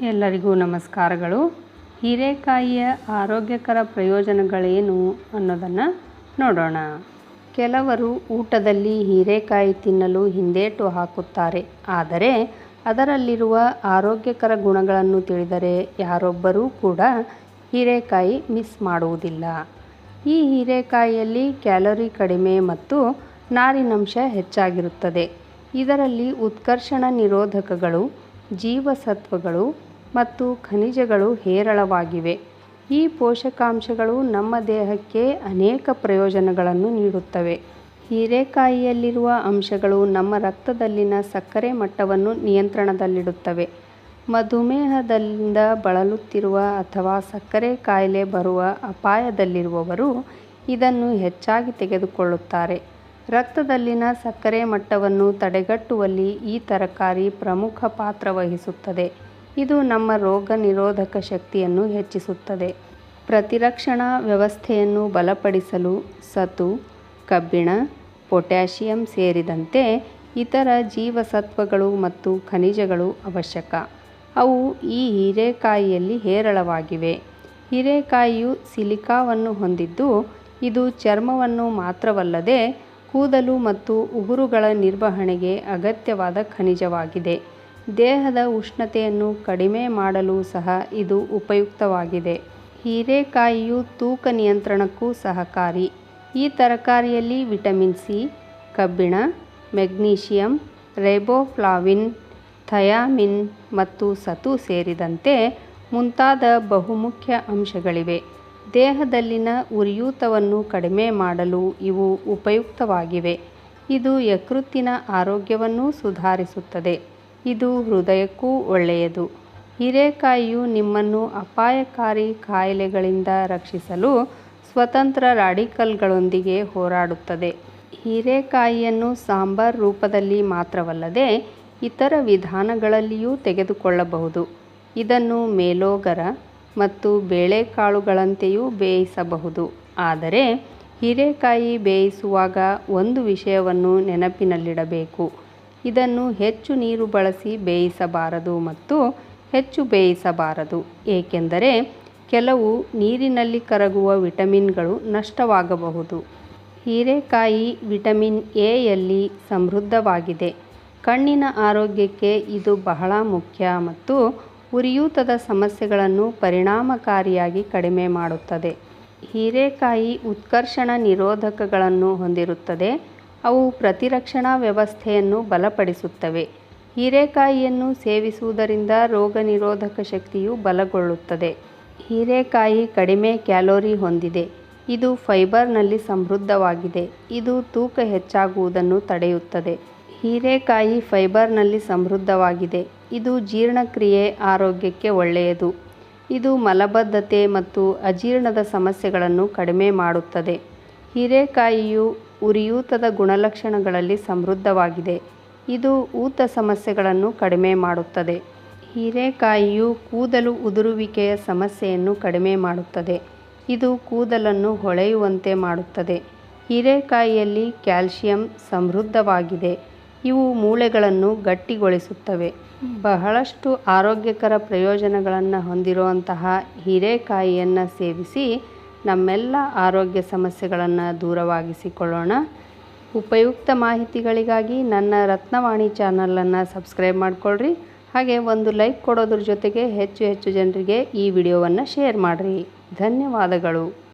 ಎಲ್ಲರಿಗೂ ನಮಸ್ಕಾರಗಳು. ಹೀರೆಕಾಯಿಯ ಆರೋಗ್ಯಕರ ಪ್ರಯೋಜನಗಳೇನು ಅನ್ನೋದನ್ನು ನೋಡೋಣ. ಕೆಲವರು ಊಟದಲ್ಲಿ ಹೀರೆಕಾಯಿ ತಿನ್ನಲು ಹಿಂದೇಟು ಹಾಕುತ್ತಾರೆ. ಆದರೆ ಅದರಲ್ಲಿರುವ ಆರೋಗ್ಯಕರ ಗುಣಗಳನ್ನು ತಿಳಿದರೆ ಯಾರೊಬ್ಬರೂ ಕೂಡ ಹೀರೆಕಾಯಿ ಮಿಸ್ ಮಾಡುವುದಿಲ್ಲ. ಈ ಹೀರೆಕಾಯಿಯಲ್ಲಿ ಕ್ಯಾಲೋರಿ ಕಡಿಮೆ ಮತ್ತು ನಾರಿನಂಶ ಹೆಚ್ಚಾಗಿರುತ್ತದೆ. ಇದರಲ್ಲಿ ಉತ್ಕರ್ಷಣ ನಿರೋಧಕಗಳು ಜೀವಸತ್ವಗಳು ಮತ್ತು ಖನಿಜಗಳು ಹೇರಳವಾಗಿವೆ. ಈ ಪೋಷಕಾಂಶಗಳು ನಮ್ಮ ದೇಹಕ್ಕೆ ಅನೇಕ ಪ್ರಯೋಜನಗಳನ್ನು ನೀಡುತ್ತವೆ. ಹೀರೆಕಾಯಿಯಲ್ಲಿರುವ ಅಂಶಗಳು ನಮ್ಮ ರಕ್ತದಲ್ಲಿನ ಸಕ್ಕರೆ ಮಟ್ಟವನ್ನು ನಿಯಂತ್ರಣದಲ್ಲಿಡುತ್ತವೆ. ಮಧುಮೇಹದಿಂದ ಬಳಲುತ್ತಿರುವ ಅಥವಾ ಸಕ್ಕರೆ ಕಾಯಿಲೆ ಬರುವ ಅಪಾಯದಲ್ಲಿರುವವರು ಇದನ್ನು ಹೆಚ್ಚಾಗಿ ತೆಗೆದುಕೊಳ್ಳುತ್ತಾರೆ. ರಕ್ತದಲ್ಲಿನ ಸಕ್ಕರೆ ಮಟ್ಟವನ್ನು ತಡೆಗಟ್ಟುವಲ್ಲಿ ಈ ತರಕಾರಿ ಪ್ರಮುಖ ಪಾತ್ರ ವಹಿಸುತ್ತದೆ. ಇದು ನಮ್ಮ ರೋಗ ನಿರೋಧಕ ಶಕ್ತಿಯನ್ನು ಹೆಚ್ಚಿಸುತ್ತದೆ. ಪ್ರತಿರಕ್ಷಣಾ ವ್ಯವಸ್ಥೆಯನ್ನು ಬಲಪಡಿಸಲು ಸತು, ಕಬ್ಬಿಣ, ಪೊಟ್ಯಾಷಿಯಂ ಸೇರಿದಂತೆ ಇತರ ಜೀವಸತ್ವಗಳು ಮತ್ತು ಖನಿಜಗಳು ಅವಶ್ಯಕ. ಅವು ಈ ಹೀರೆಕಾಯಿಯಲ್ಲಿ ಹೇರಳವಾಗಿವೆ. ಹೀರೆಕಾಯಿಯು ಸಿಲಿಕಾವನ್ನು ಹೊಂದಿದ್ದು, ಇದು ಚರ್ಮವನ್ನು ಮಾತ್ರವಲ್ಲದೆ ಕೂದಲು ಮತ್ತು ಉಗುರುಗಳ ನಿರ್ವಹಣೆಗೆ ಅಗತ್ಯವಾದ ಖನಿಜವಾಗಿದೆ. ದೇಹದ ಉಷ್ಣತೆಯನ್ನು ಕಡಿಮೆ ಮಾಡಲು ಸಹ ಇದು ಉಪಯುಕ್ತವಾಗಿದೆ. ಹೀರೆಕಾಯಿಯು ತೂಕ ನಿಯಂತ್ರಣಕ್ಕೂ ಸಹಕಾರಿ. ಈ ತರಕಾರಿಯಲ್ಲಿ ವಿಟಮಿನ್ ಸಿ, ಕಬ್ಬಿಣ, ಮೆಗ್ನೀಷಿಯಂ, ರೈಬೋಫ್ಲಾವಿನ್, ಥಯಾಮಿನ್ ಮತ್ತು ಸತು ಸೇರಿದಂತೆ ಮುಂತಾದ ಬಹುಮುಖ್ಯ ಅಂಶಗಳಿವೆ. ದೇಹದಲ್ಲಿನ ಉರಿಯೂತವನ್ನು ಕಡಿಮೆ ಮಾಡಲು ಇವು ಉಪಯುಕ್ತವಾಗಿವೆ. ಇದು ಯಕೃತ್ತಿನ ಆರೋಗ್ಯವನ್ನು ಸುಧಾರಿಸುತ್ತದೆ. ಇದು ಹೃದಯಕ್ಕೂ ಒಳ್ಳೆಯದು. ಹೀರೆಕಾಯಿಯು ನಿಮ್ಮನ್ನು ಅಪಾಯಕಾರಿ ಕಾಯಿಲೆಗಳಿಂದ ರಕ್ಷಿಸಲು ಸ್ವತಂತ್ರ ರಾಡಿಕಲ್ಗಳೊಂದಿಗೆ ಹೋರಾಡುತ್ತದೆ. ಹೀರೆಕಾಯಿಯನ್ನು ಸಾಂಬಾರ್ ರೂಪದಲ್ಲಿ ಮಾತ್ರವಲ್ಲದೆ ಇತರ ವಿಧಾನಗಳಲ್ಲಿಯೂ ತೆಗೆದುಕೊಳ್ಳಬಹುದು. ಇದನ್ನು ಮೇಲೋಗರ ಮತ್ತು ಬೇಳೆಕಾಳುಗಳಂತೆಯೂ ಬೇಯಿಸಬಹುದು. ಆದರೆ ಹೀರೆಕಾಯಿ ಬೇಯಿಸುವಾಗ ಒಂದು ವಿಷಯವನ್ನು ನೆನಪಿನಲ್ಲಿಡಬೇಕು. ಇದನ್ನು ಹೆಚ್ಚು ನೀರು ಬಳಸಿ ಬೇಯಿಸಬಾರದು ಮತ್ತು ಹೆಚ್ಚು ಬೇಯಿಸಬಾರದು. ಏಕೆಂದರೆ ಕೆಲವು ನೀರಿನಲ್ಲಿ ಕರಗುವ ವಿಟಮಿನ್ಗಳು ನಷ್ಟವಾಗಬಹುದು. ಹೀರೆಕಾಯಿ ವಿಟಮಿನ್ ಎಯಲ್ಲಿ ಸಮೃದ್ಧವಾಗಿದೆ. ಕಣ್ಣಿನ ಆರೋಗ್ಯಕ್ಕೆ ಇದು ಬಹಳ ಮುಖ್ಯ ಮತ್ತು ಉರಿಯೂತದ ಸಮಸ್ಯೆಗಳನ್ನು ಪರಿಣಾಮಕಾರಿಯಾಗಿ ಕಡಿಮೆ ಮಾಡುತ್ತದೆ. ಹೀರೆಕಾಯಿ ಉತ್ಕರ್ಷಣ ನಿರೋಧಕಗಳನ್ನು ಹೊಂದಿರುತ್ತದೆ. ಅವು ಪ್ರತಿರಕ್ಷಣಾ ವ್ಯವಸ್ಥೆಯನ್ನು ಬಲಪಡಿಸುತ್ತವೆ. ಹೀರೆಕಾಯಿಯನ್ನು ಸೇವಿಸುವುದರಿಂದ ರೋಗ ನಿರೋಧಕ ಶಕ್ತಿಯು ಬಲಗೊಳ್ಳುತ್ತದೆ. ಹೀರೆಕಾಯಿ ಕಡಿಮೆ ಕ್ಯಾಲೋರಿ ಹೊಂದಿದೆ. ಇದು ಫೈಬರ್ನಲ್ಲಿ ಸಮೃದ್ಧವಾಗಿದೆ. ಇದು ತೂಕ ಹೆಚ್ಚಾಗುವುದನ್ನು ತಡೆಯುತ್ತದೆ. ಹೀರೆಕಾಯಿ ಫೈಬರ್ನಲ್ಲಿ ಸಮೃದ್ಧವಾಗಿದೆ. ಇದು ಜೀರ್ಣಕ್ರಿಯೆ ಆರೋಗ್ಯಕ್ಕೆ ಒಳ್ಳೆಯದು. ಇದು ಮಲಬದ್ಧತೆ ಮತ್ತು ಅಜೀರ್ಣದ ಸಮಸ್ಯೆಗಳನ್ನು ಕಡಿಮೆ ಮಾಡುತ್ತದೆ. ಹೀರೆಕಾಯಿಯು ಉರಿಯೂತದ ಗುಣಲಕ್ಷಣಗಳಲ್ಲಿ ಸಮೃದ್ಧವಾಗಿದೆ. ಇದು ಊತ ಸಮಸ್ಯೆಗಳನ್ನು ಕಡಿಮೆ ಮಾಡುತ್ತದೆ. ಹೀರೆಕಾಯಿಯು ಕೂದಲು ಉದುರುವಿಕೆಯ ಸಮಸ್ಯೆಯನ್ನು ಕಡಿಮೆ ಮಾಡುತ್ತದೆ. ಇದು ಕೂದಲನ್ನು ಹೊಳೆಯುವಂತೆ ಮಾಡುತ್ತದೆ. ಹೀರೆಕಾಯಿಯಲ್ಲಿ ಕ್ಯಾಲ್ಸಿಯಂ ಸಮೃದ್ಧವಾಗಿದೆ. ಇವು ಮೂಳೆಗಳನ್ನು ಗಟ್ಟಿಗೊಳಿಸುತ್ತವೆ. ಬಹಳಷ್ಟು ಆರೋಗ್ಯಕರ ಪ್ರಯೋಜನಗಳನ್ನು ಹೊಂದಿರುವಂತಹ ಹೀರೆಕಾಯಿಯನ್ನು ಸೇವಿಸಿ ನಮ್ಮೆಲ್ಲ ಆರೋಗ್ಯ ಸಮಸ್ಯೆಗಳನ್ನು ದೂರವಾಗಿಸಿಕೊಳ್ಳೋಣ. ಉಪಯುಕ್ತ ಮಾಹಿತಿಗಳಿಗಾಗಿ ನನ್ನ ರತ್ನವಾಣಿ ಚಾನಲನ್ನು ಸಬ್ಸ್ಕ್ರೈಬ್ ಮಾಡಿಕೊಳ್ಳ್ರಿ ಹಾಗೆ ಒಂದು ಲೈಕ್ ಕೊಡೋದ್ರ ಜೊತೆಗೆ ಹೆಚ್ಚು ಹೆಚ್ಚು ಜನರಿಗೆ ಈ ವಿಡಿಯೋವನ್ನು ಶೇರ್ ಮಾಡಿರಿ. ಧನ್ಯವಾದಗಳು.